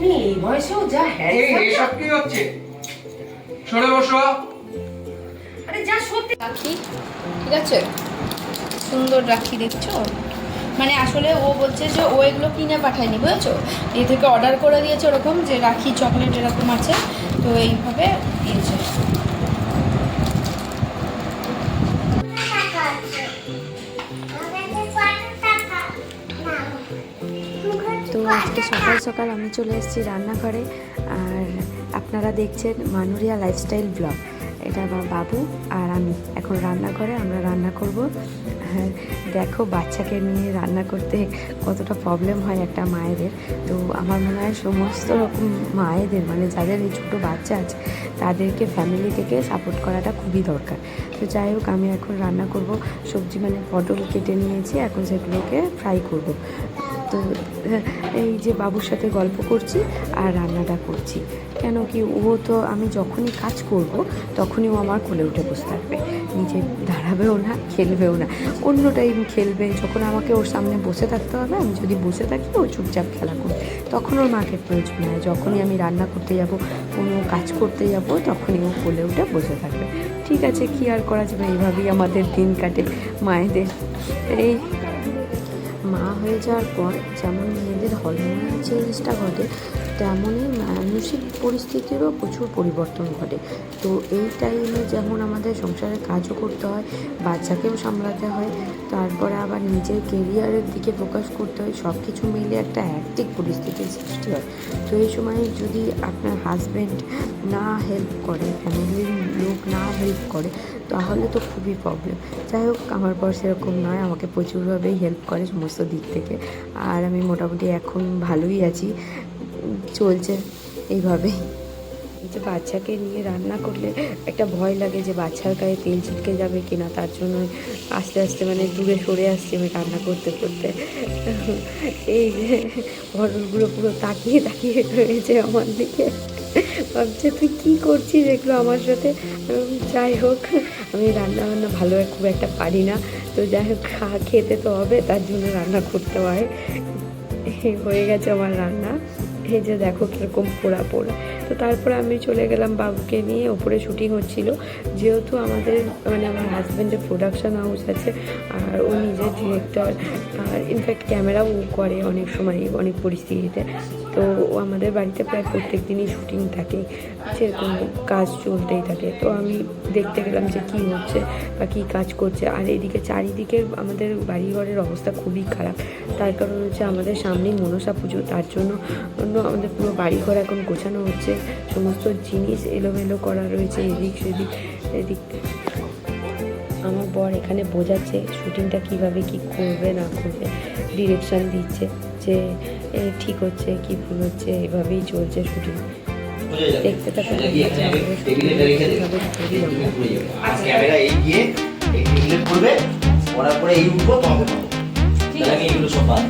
এই বয়সেও যা হ্যাঁ এই এসব কি হচ্ছে? সরে বসো। আরে যা সত্যি। রাখি ঠিক আছে? সুন্দর রাখি দেখছ? মানে আসলে ও বলছে যে ও এগুলো কিনে পাঠায়নি বুঝেছ? এ থেকে অর্ডার করে দিয়েছে ওরকম যে রাখি চকলেট এরকম আছে তো এইভাবে দিয়েছে। আজকে সকাল সকাল আমি চলে এসেছি রান্নাঘরে। আর আপনারা দেখছেন মানুরিয়া লাইফস্টাইল ব্লগ এটা আমার বাবু আর আমি। এখন রান্নাঘরে আমরা রান্না করব। দেখো বাচ্চাকে নিয়ে রান্না করতে কতটা প্রবলেম হয় একটা মায়েদের। তো আমার মনে হয় সমস্ত রকম মায়েদের মানে যাদের এই ছোটো বাচ্চা আছে, তাদেরকে ফ্যামিলি থেকে সাপোর্ট করাটা খুবই দরকার। তো যাই হোক, আমি এখন রান্না করব। সবজি মানে পটল কেটে নিয়েছি। এখন সেগুলোকে ফ্রাই করব। তো, এই যে বাবুর সাথে গল্প করছি আর রান্নাটা করছি। কেন কি ও তো আমি যখনই কাজ করব, তখনই ও আমার কোলে উঠে বসে থাকবে। নিজে দাঁড়াবেও না, খেলবেও না। অন্য টাইম খেলবে। যখন আমাকে ওর সামনে বসে থাকতে হবে, আমি যদি বসে থাকি, ও চুপচাপ খেলা করবে। তখন ওর মাকে প্রয়োজন হয়। যখনই আমি রান্না করতে যাব, কোনো কাজ করতে যাব, তখনই ও কোলে উঠে বসে থাকবে। ঠিক আছে, কি আর করা যাবে? এইভাবেই আমাদের দিন কাটে মায়েদের। এই মা হয়ে যাওয়ার পর যেমন মেয়েদের হরমোনাল চেঞ্জটা ঘটে, তেমনই মানসিক পরিস্থিতিরও প্রচুর পরিবর্তন ঘটে। তো এই টাইমে যেমন আমাদের সংসারে কাজও করতে হয়, বাচ্চাকেও সামলাতে হয় তারপরে আবার নিজের কেরিয়ারের দিকে ফোকাস করতে হয় সব কিছু মিলে একটা হ্যাকটিক পরিস্থিতির সৃষ্টি হয়। তো এই সময় যদি আপনার হাজব্যান্ড না হেল্প করে ফ্যামিলির লোক না হেল্প করে, তাহলে তো খুবই প্রবলেম যাই হোক, আমার পর সেরকম নয়, আমাকে প্রচুরভাবেই হেল্প করে সমস্ত দিক থেকে। আর আমি মোটামুটি এখন ভালোই আছি, চলছে, এইভাবেই। এই যে বাচ্চাকে নিয়ে রান্না করলে একটা ভয় লাগে যে বাচ্চার গায়ে তেল ছিটকে যাবে কিনা, তার জন্য আস্তে আস্তে মানে দূরে সরে আসছি আমি রান্না করতে করতে। এই যে পটলগুলো পুরো তাকিয়ে তাকিয়ে রয়েছে আমার দিকে। ভাবছে, তুই কী করছিস এগুলো আমার সাথে? যাই হোক, আমি রান্না বান্না ভালো খুব একটা পারি না। তো যাই হোক, খা, খেতে তো হবে, তার জন্য রান্না করতে হয়। হয়ে গেছে আমার রান্না। যে দেখো কীরকম পোড়া পোড়া তো তারপরে আমি চলে গেলাম বাবুকে নিয়ে, ওপরে শুটিং হচ্ছিল। যেহেতু আমাদের মানে আমার হাজব্যান্ডের প্রোডাকশান হাউস আছে, আর ও নিজের ডিরেক্টর আর ইনফ্যাক্ট ক্যামেরাও করে অনেক সময়, অনেক পরিস্থিতিতে। তো আমাদের বাড়িতে প্রায় প্রত্যেক দিনই শুটিং থাকে, সেরকম কাজ চলতেই থাকে। তো আমি দেখতে গেলাম যে কী হচ্ছে বা কী কাজ করছে। আর এদিকে চারিদিকে আমাদের বাড়িঘরের অবস্থা খুবই খারাপ। তার কারণ হচ্ছে আমাদের সামনেই মনসা পুজো, তার জন্য অন্য আমাদের পুরো বাড়িঘর এখন গোছানো হচ্ছে। সমস্ত জিনিস এলোমেলো করা রয়েছে এদিক সেদিক এদিক। আমার বর এখানে বোঝাচ্ছে শুটিংটা কীভাবে কি করবে না করবে। ডিরেকশন দিচ্ছে যে ঠিক হচ্ছে কি ভুল হচ্ছে এভাবেই চলছে শুটিং। দেখতে থাকো টেবিলেটা রেখে দে। কীভাবে করি আমরা। আর ক্যামেরা এই গিয়ে এই টেবিলে পড়বে পড়ার পরে এই উঠবো তোমাকে পাবো। তাহলে আমি এগুলো সব বাদ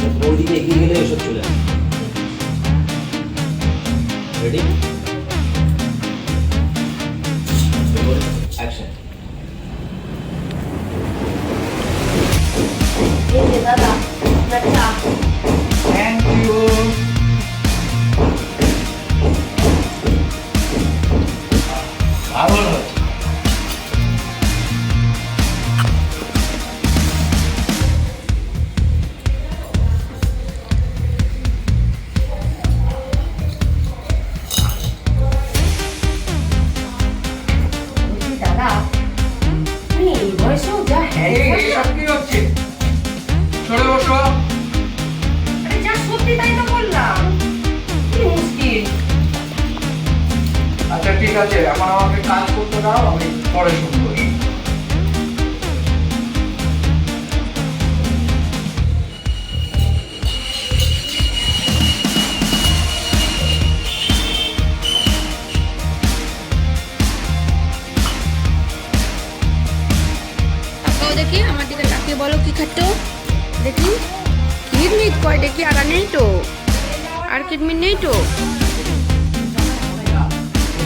যাব বুঝতে এগিয়ে গেলে এসব চলে আসবে রেডি অ্যাকশন দাদা আছে, এখন আমাকে কাজ করতে দাও, আমি পরে শুরু করি। দেখি, আমার দিকে তাকিয়ে বলো, কি খাচ্ছ? দেখি। কিডমিট কয় দেখি আর নেই তো। আর কিডমিট নেই তো।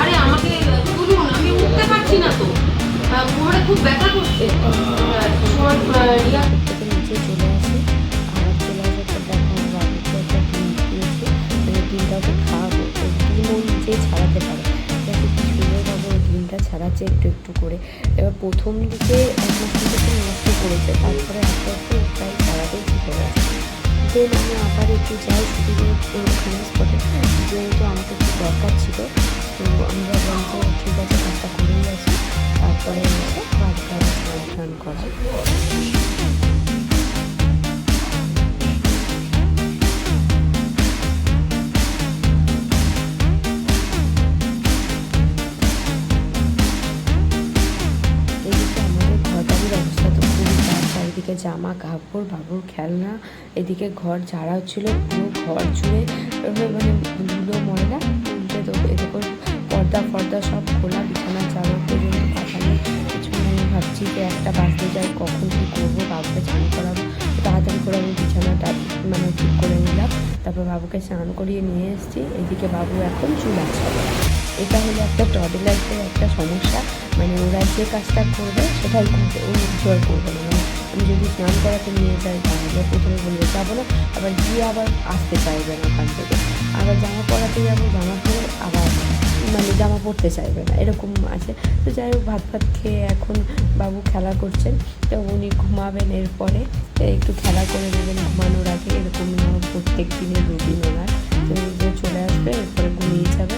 আরে আমাকে আমি উঠতে পারছি না তো। খুব ব্যথা করছে। নিচে ছাড়াতে ছাড়াচ্ছে একটু একটু করে এবার প্রথম দিকে নষ্ট করেছে, তারপরে আস্তে আস্তে দেন আমি আবার একটু যাই শুধু ওখানে স্পটে যেহেতু আমাকে একটু দরকার ছিল, তো আমরা বলছি ঠিক আছে, কাজটা করেই আসি। তারপরে এসে বাড়িতে স্নান টান জামা কাপড় বাবুর খেলনা, এদিকে ঘর ঝাড়া হচ্ছিল, পুরো ঘর জুড়ে মানে ধুলো, ময়লা, উল্টে তো এদিকে পর্দা, ফর্দা সব খোলা বিছানা চাদর পর্যন্ত পাঠানো ভাবছি যে একটা বাজতে যাই, কখন কী করব? বাবুকে স্নান করাবো, তাড়াতাড়ি করে আমি বিছানাটা মানে ঠিক করে নিলাম। তারপর বাবুকে স্নান করিয়ে নিয়ে এসেছি। এদিকে বাবু এখন চুল আছড়াবে এটা হলো একটা টডলারদের একটা সমস্যা। মানে ওরা যে কাজটা করবে, সেটাই করবে ও জয় করবে না। আমি যদি স্নান করাতে নিয়ে যাই তাহলে প্রথমে বলে যাব না, আবার গিয়ে আবার আসতে চাইবে না ওখান থেকে। আবার জামা পড়াতে যাব, জামা পরে আবার মানে জামা পরতে চাইবে না, এরকম আছে। তো যাই হোক, ভাত ভাত খেয়ে এখন বাবু খেলা করছেন, তো উনি ঘুমাবেন এরপরে একটু খেলা করে দেবেন ঘুমানোর আগে, এরকম প্রত্যেক দিনের রুটিন ওনার। তো চলে আসবে, এরপরে ঘুমিয়ে যাবে